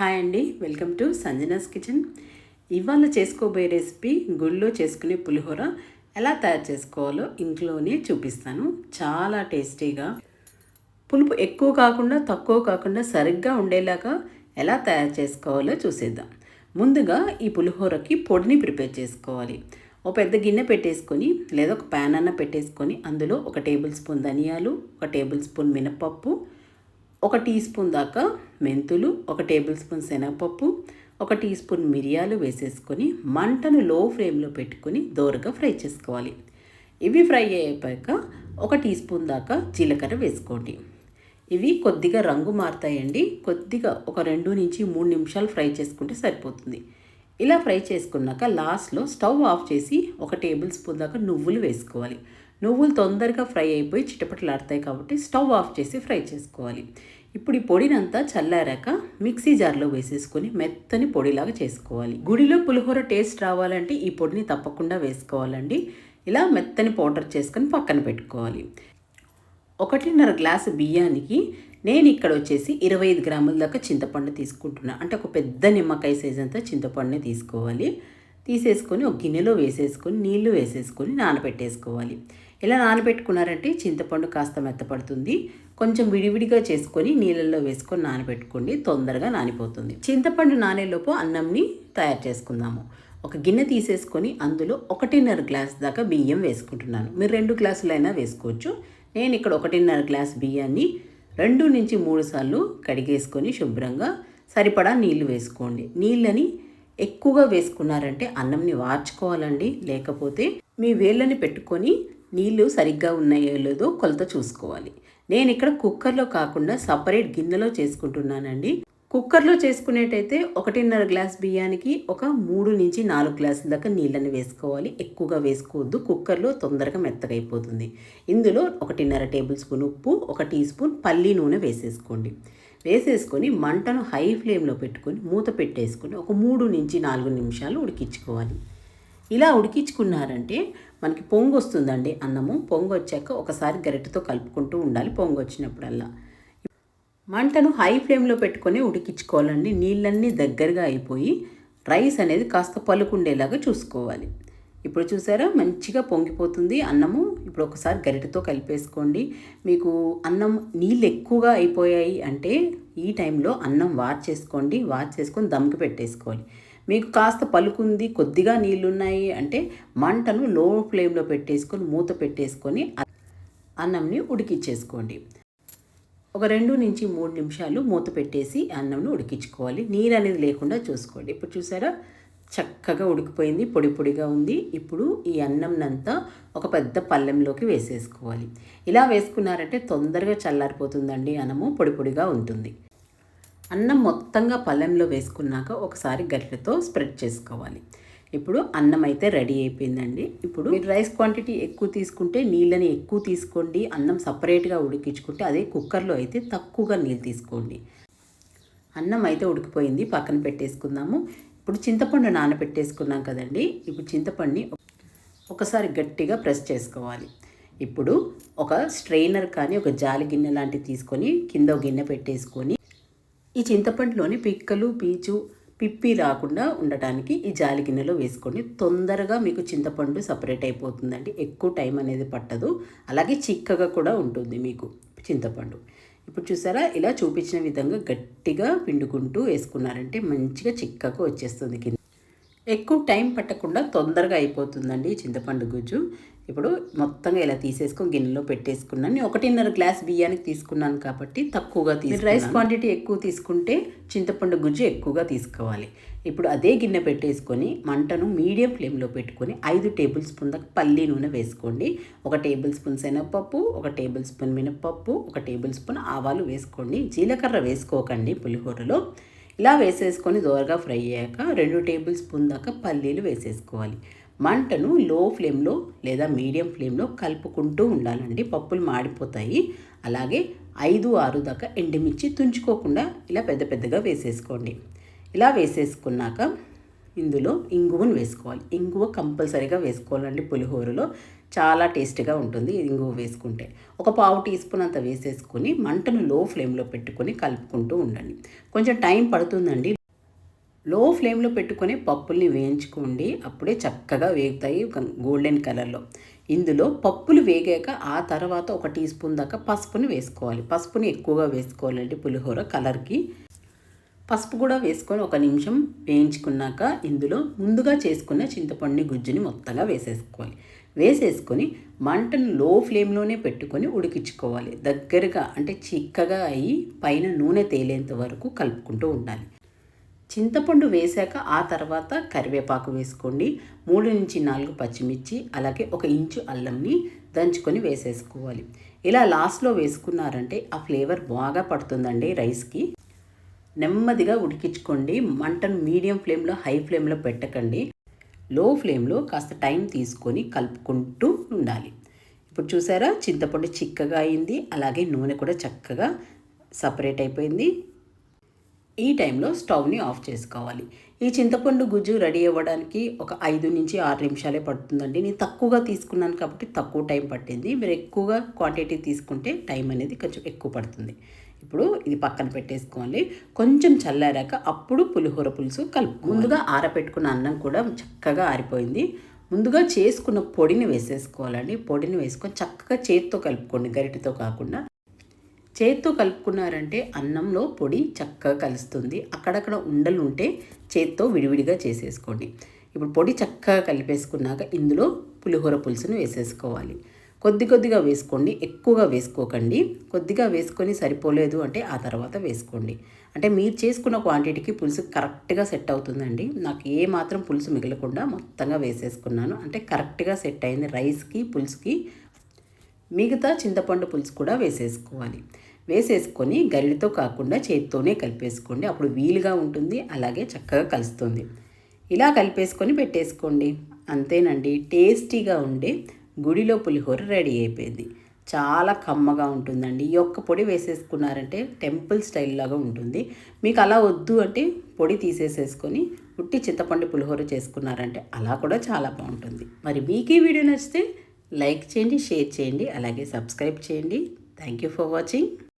Hi అండి. Welcome to సంజనాస్ kitchen. ఇవాళ చేసుకోబోయే రెసిపీ గుళ్ళో చేసుకునే పులిహోర ఎలా తయారు చేసుకోవాలో ఇంట్లోనే చూపిస్తాను. చాలా టేస్టీగా పులుపు ఎక్కువ కాకుండా తక్కువ కాకుండా సరిగ్గా ఉండేలాగా ఎలా తయారు చేసుకోవాలో చూసేద్దాం. ముందుగా ఈ పులిహోరకి పొడిని ప్రిపేర్ చేసుకోవాలి. ఒక పెద్ద గిన్నె పెట్టేసుకొని లేదా ఒక ప్యాన్ అన్న పెట్టేసుకొని అందులో ఒక టేబుల్ స్పూన్ ధనియాలు ఒక టేబుల్ స్పూన్ మినపప్పు ఒక టీ స్పూన్ దాకా మెంతులు ఒక టేబుల్ స్పూన్ శనగపప్పు ఒక టీ స్పూన్ మిరియాలు వేసేసుకొని మంటను లో ఫ్లేమ్లో పెట్టుకొని దోరగా ఫ్రై చేసుకోవాలి. ఇవి ఫ్రై అయిపోయాక ఒక టీ స్పూన్ దాకా జీలకర్ర వేసుకోండి. ఇవి కొద్దిగా రంగు మారుతాయండి. కొద్దిగా ఒక రెండు నుంచి మూడు నిమిషాలు ఫ్రై చేసుకుంటే సరిపోతుంది. ఇలా ఫ్రై చేసుకున్నాక లాస్ట్లో స్టవ్ ఆఫ్ చేసి ఒక టేబుల్ స్పూన్ దాకా నువ్వులు వేసుకోవాలి. నువ్వులు తొందరగా ఫ్రై అయిపోయి చిటపటలాడతాయి కాబట్టి స్టవ్ ఆఫ్ చేసి ఫ్రై చేసుకోవాలి. ఇప్పుడు ఈ పొడినంతా చల్లారాక మిక్సీ జార్లో వేసేసుకొని మెత్తని పొడిలాగా చేసుకోవాలి. గుడిలో పులిహోర టేస్ట్ రావాలంటే ఈ పొడిని తప్పకుండా వేసుకోవాలండి. ఇలా మెత్తని పౌడర్ చేసుకొని పక్కన పెట్టుకోవాలి. ఒకటిన్నర గ్లాసు బియ్యానికి నేను ఇక్కడ వచ్చేసి ఇరవై ఐదు గ్రాముల దాకా చింతపండు తీసుకుంటున్నా. అంటే ఒక పెద్ద నిమ్మకాయ సైజ్ అంతా చింతపండుని తీసుకోవాలి. తీసేసుకొని ఒక గిన్నెలో వేసేసుకొని నీళ్ళు వేసేసుకొని నానబెట్టేసుకోవాలి. ఇలా నానబెట్టుకున్నారంటే చింతపండు కాస్త మెత్తపడుతుంది. కొంచెం విడివిడిగా చేసుకొని నీళ్ళల్లో వేసుకొని నానబెట్టుకోండి. తొందరగా నానిపోతుంది. చింతపండు నానేలోపు అన్నంని తయారు చేసుకుందాము. ఒక గిన్నె తీసేసుకొని అందులో ఒకటిన్నర గ్లాస్ దాకా బియ్యం వేసుకుంటున్నాను. మీరు రెండు గ్లాసులైనా వేసుకోవచ్చు. నేను ఇక్కడ ఒకటిన్నర గ్లాస్ బియ్యాన్ని రెండు నుంచి మూడు సార్లు కడిగేసుకొని శుభ్రంగా సరిపడా నీళ్ళు వేసుకోండి. నీళ్ళని ఎక్కువగా వేసుకున్నారంటే అన్నంని వార్చుకోవాలండి. లేకపోతే మీ వేళ్ళని పెట్టుకొని నీళ్ళు సరిగ్గా ఉన్నాయో లేదో కొలత చూసుకోవాలి. నేను ఇక్కడ కుక్కర్లో కాకుండా సపరేట్ గిన్నెలో చేసుకుంటున్నానండి. కుక్కర్లో చేసుకునేటైతే ఒకటిన్నర గ్లాస్ బియ్యానికి ఒక మూడు నుంచి నాలుగు గ్లాసుల దాకా నీళ్ళని వేసుకోవాలి. ఎక్కువగా వేసుకోవద్దు కుక్కర్లో తొందరగా మెత్తగా అయిపోతుంది ఇందులో ఒకటిన్నర టేబుల్ స్పూన్ ఉప్పు ఒక టీ స్పూన్ పల్లి నూనె వేసేసుకోండి. వేసేసుకొని మంటను హై ఫ్లేమ్లో పెట్టుకొని మూత పెట్టేసుకొని ఒక మూడు నుంచి నాలుగు నిమిషాలు ఉడికించుకోవాలి. ఇలా ఉడికించుకున్నారంటే మనకి పొంగు వస్తుందండి అన్నము. పొంగు వచ్చాక ఒకసారి గరిటెతో కలుపుకుంటూ ఉండాలి పొంగు వచ్చినప్పుడల్లా. మంటను హై ఫ్లేమ్లో పెట్టుకొని ఉడికించుకోవాలండి. నీళ్ళన్నీ దగ్గరగా అయిపోయి రైస్ అనేది కాస్త పలుకుండేలాగా చూసుకోవాలి. ఇప్పుడు చూసారా? మంచిగా పొంగిపోతుంది అన్నము. ఇప్పుడు ఒకసారి గరిటతో కలిపేసుకోండి. మీకు అన్నం నీళ్ళు ఎక్కువగా అయిపోయాయి అంటే ఈ టైంలో అన్నం వాచ్ చేసుకోండి వాచ్ చేసుకొని దమ్కి పెట్టేసుకోవాలి. మీకు కాస్త పలుకుంది కొద్దిగా నీళ్ళున్నాయి అంటే మంటను లో ఫ్లేమ్లో పెట్టేసుకొని మూత పెట్టేసుకొని అన్నంని ఉడికిచ్చేసుకోండి. ఒక రెండు నుంచి మూడు నిమిషాలు మూత పెట్టేసి అన్నంని ఉడికించుకోవాలి. నీరు అనేది లేకుండా చూసుకోండి. ఇప్పుడు చూసారా? చక్కగా ఉడికిపోయింది పొడి పొడిగా ఉంది. ఇప్పుడు ఈ అన్నంనంతా ఒక పెద్ద పళ్ళెంలోకి వేసేసుకోవాలి. ఇలా వేసుకున్నారంటే తొందరగా చల్లారిపోతుందండి అన్నము పొడి పొడిగా ఉంటుంది. అన్నం మొత్తంగా పళ్ళెంలో వేసుకున్నాక ఒకసారి గరిటెతో స్ప్రెడ్ చేసుకోవాలి. ఇప్పుడు అన్నం అయితే రెడీ అయిపోయిందండి. ఇప్పుడు మీరు రైస్ క్వాంటిటీ ఎక్కువ తీసుకుంటే నీళ్ళని ఎక్కువ తీసుకోండి. అన్నం సపరేట్గా ఉడికించుకుంటే అదే కుక్కర్లో అయితే తక్కువగా నీళ్ళు తీసుకోండి. అన్నం అయితే ఉడికిపోయింది. పక్కన పెట్టేసుకుందాము. ఇప్పుడు చింతపండు నానబెట్టేసుకున్నాం కదండి. ఇప్పుడు చింతపండుని ఒకసారి గట్టిగా ప్రెస్ చేసుకోవాలి. ఇప్పుడు ఒక స్ట్రెయినర్ కానీ ఒక జాలి గిన్నె లాంటివి తీసుకొని కింద గిన్నె పెట్టేసుకొని ఈ చింతపండులోని పిక్కలు పీచు పిప్పి రాకుండా ఉండటానికి ఈ జాలి గిన్నెలో వేసుకోండి తొందరగా మీకు చింతపండు సపరేట్ అయిపోతుందండి. ఎక్కువ టైం అనేది పట్టదు. అలాగే చిక్కగా కూడా ఉంటుంది మీకు చింతపండు. ఇప్పుడు చూసారా ఇలా చూపించిన విధంగా గట్టిగా పిండుకుంటూ వేసుకున్నారంటే మంచిగా చిక్కగా వచ్చేస్తుంది కింద ఎక్కువ టైం పట్టకుండా తొందరగా అయిపోతుందండి చింతపండు గుజ్జు. ఇప్పుడు మొత్తంగా ఇలా తీసేసుకొని గిన్నెలో పెట్టేసుకున్నాను నేను ఒకటిన్నర గ్లాస్ బియ్యానికి తీసుకున్నాను కాబట్టి తక్కువగా తీసి రైస్ క్వాంటిటీ ఎక్కువ తీసుకుంటే చింతపండు గుజ్జు ఎక్కువగా తీసుకోవాలి. ఇప్పుడు అదే గిన్నె పెట్టేసుకొని మంటను మీడియం ఫ్లేమ్లో పెట్టుకొని ఐదు టేబుల్ స్పూన్ దాకా పల్లి నూనె వేసుకోండి. ఒక టేబుల్ స్పూన్ శనగపప్పు ఒక టేబుల్ స్పూన్ మినపప్పు ఒక టేబుల్ స్పూన్ ఆవాలు వేసుకోండి. జీలకర్ర వేసుకోకండి పులిహోరలో. ఇలా వేసేసుకొని దోరగా ఫ్రై అయ్యాక రెండు టేబుల్ స్పూన్ దాకా పల్లీలు వేసేసుకోవాలి. మంటను లో ఫ్లేమ్లో లేదా మీడియం ఫ్లేమ్లో కలుపుకుంటూ ఉండాలండి. పప్పులు మాడిపోతాయి. అలాగే ఐదు ఆరు దాకా ఎండుమిర్చి తుంచుకోకుండా ఇలా పెద్ద పెద్దగా వేసేసుకోండి. ఇలా వేసేసుకున్నాక ఇందులో ఇంగువను వేసుకోవాలి. ఇంగువ కంపల్సరీగా వేసుకోవాలండి పులిహోరలో. చాలా టేస్ట్గా ఉంటుంది ఇంగువ వేసుకుంటే. ఒక పావు టీ స్పూన్ అంత వేసేసుకొని మంటను లో ఫ్లేమ్లో పెట్టుకొని కలుపుకుంటూ ఉండండి. కొంచెం టైం పడుతుందండి. లో ఫ్లేమ్లో పెట్టుకొని పప్పుల్ని వేయించుకోండి. అప్పుడే చక్కగా వేగుతాయి గోల్డెన్ కలర్లో. ఇందులో పప్పులు వేగాక ఆ తర్వాత ఒక టీ స్పూన్ దాకా పసుపుని వేసుకోవాలి. పసుపుని ఎక్కువగా వేసుకోవాలండి పులిహోర కలర్కి. పసుపు కూడా వేసుకొని ఒక నిమిషం వేయించుకున్నాక ఇందులో ముందుగా చేసుకున్న చింతపండు గుజ్జుని మొత్తంగా వేసేసుకోవాలి. వేసేసుకొని మంటను లో ఫ్లేమ్లోనే పెట్టుకొని ఉడికించుకోవాలి. దగ్గరగా అంటే చిక్కగా అయ్యి పైన నూనె తేలేంత వరకు కలుపుకుంటూ ఉండాలి. చింతపండు వేశాక ఆ తర్వాత కరివేపాకు వేసుకోండి. మూడు నుంచి నాలుగు పచ్చిమిర్చి అలాగే ఒక ఇంచు అల్లంని దంచుకొని వేసేసుకోవాలి. ఇలా లాస్ట్లో వేసుకున్నారంటే ఆ ఫ్లేవర్ బాగా పడుతుందండి రైస్కి. నెమ్మదిగా ఉడికించుకోండి. మంటను మీడియం ఫ్లేమ్లో హై ఫ్లేమ్లో పెట్టకండి. లో ఫ్లేమ్లో కాస్త టైం తీసుకొని కలుపుకుంటూ ఉండాలి. ఇప్పుడు చూసారా? చింతపండు చిక్కగా అయింది. అలాగే నూనె కూడా చక్కగా సపరేట్ అయిపోయింది. ఈ టైంలో స్టవ్ని ఆఫ్ చేసుకోవాలి. ఈ చింతపండు గుజ్జు రెడీ అవ్వడానికి ఒక ఐదు నుంచి ఆరు నిమిషాలే పడుతుందండి. నేను తక్కువగా తీసుకున్నాను కాబట్టి తక్కువ టైం పట్టింది. మీరు ఎక్కువగా క్వాంటిటీ తీసుకుంటే టైం అనేది కొంచెం ఎక్కువ పడుతుంది. ఇప్పుడు ఇది పక్కన పెట్టేసుకోవాలి. కొంచెం చల్లారాక అప్పుడు పులిహోర పులుసు కలుపు ముందుగా ఆరపెట్టుకున్న అన్నం కూడా చక్కగా ఆరిపోయింది. ముందుగా చేసుకున్న పొడిని వేసేసుకోవాలండి. పొడిని వేసుకొని చక్కగా చేతితో కలుపుకోండి. గరిటెతో కాకుండా చేత్తో కలుపుకున్నారంటే అన్నంలో పొడి చక్కగా కలుస్తుంది. అక్కడక్కడ ఉండలు ఉంటే చేత్తో విడివిడిగా చేసేసుకోండి. ఇప్పుడు పొడి చక్కగా కలిపేసుకున్నాక ఇందులో పులిహోర పులుసును వేసేసుకోవాలి. కొద్ది కొద్దిగా వేసుకోండి. ఎక్కువగా వేసుకోకండి. కొద్దిగా వేసుకొని సరిపోలేదు అంటే ఆ తర్వాత వేసుకోండి. అంటే మీరు చేసుకున్న క్వాంటిటీకి పులుసు కరెక్ట్గా సెట్ అవుతుందండి. నాకు ఏ మాత్రం పులుసు మిగలకుండా మొత్తంగా వేసేసుకున్నాను. అంటే కరెక్ట్గా సెట్ అయింది. రైస్కి పులుసుకి మిగతా చింతపండు పులుసు కూడా వేసేసుకోవాలి. వేసేసుకొని గరిడితో కాకుండా చేతితోనే కలిపేసుకోండి. అప్పుడు వీలుగా ఉంటుంది అలాగే చక్కగా కలుస్తుంది. ఇలా కలిపేసుకొని పెట్టేసుకోండి. అంతేనండి టేస్టీగా ఉండే గుడిలో పులిహోర రెడీ అయిపోయింది. చాలా కమ్మగా ఉంటుందండి. ఈ ఒక్క పొడి వేసేసుకున్నారంటే టెంపుల్ స్టైల్ లాగా ఉంటుంది. మీకు అలా వద్దు అంటే పొడి తీసేసేసుకొని ఉట్టి చింతపండు పులిహోర చేసుకున్నారంటే అలా కూడా చాలా బాగుంటుంది. మరి మీకు ఈ వీడియో నచ్చితే లైక్ చేయండి షేర్ చేయండి అలాగే సబ్స్క్రైబ్ చేయండి. Thank you for watching.